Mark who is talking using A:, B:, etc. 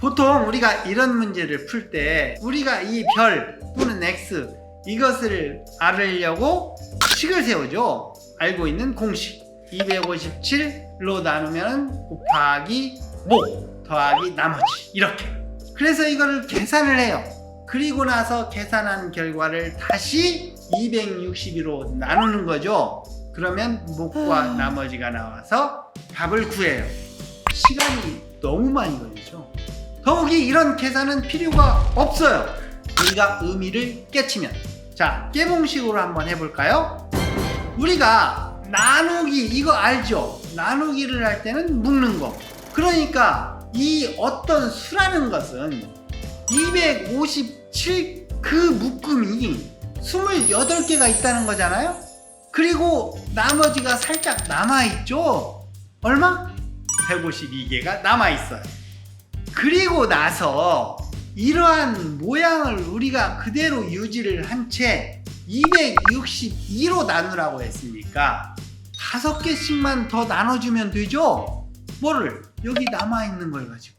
A: 보통 우리가 이런 문제를 풀 때 우리가 이 별 또는 x 이것을 알으려고 식을 세우죠. 알고 있는 공식 257로 나누면 곱하기 목 더하기 나머지 이렇게. 그래서 이거를 계산을 해요. 그리고 나서 계산한 결과를 다시 262로 나누는 거죠. 그러면 목과 나머지가 나와서 답을 구해요. 시간이 너무 많이 걸리죠. 더욱이 이런 계산은 필요가 없어요. 우리가 의미를 깨치면. 자, 깨봉식으로 한번 해볼까요? 우리가 나누기, 이거 알죠? 나누기를 할 때는 묶는 거. 그러니까 이 어떤 수라는 것은 257 그 묶음이 28개가 있다는 거잖아요? 그리고 나머지가 살짝 남아있죠? 얼마? 152개가 남아있어요. 그리고 나서 이러한 모양을 우리가 그대로 유지를 한 채 262로 나누라고 했으니까 다섯 개씩만 더 나눠주면 되죠? 뭐를? 여기 남아있는 걸 가지고.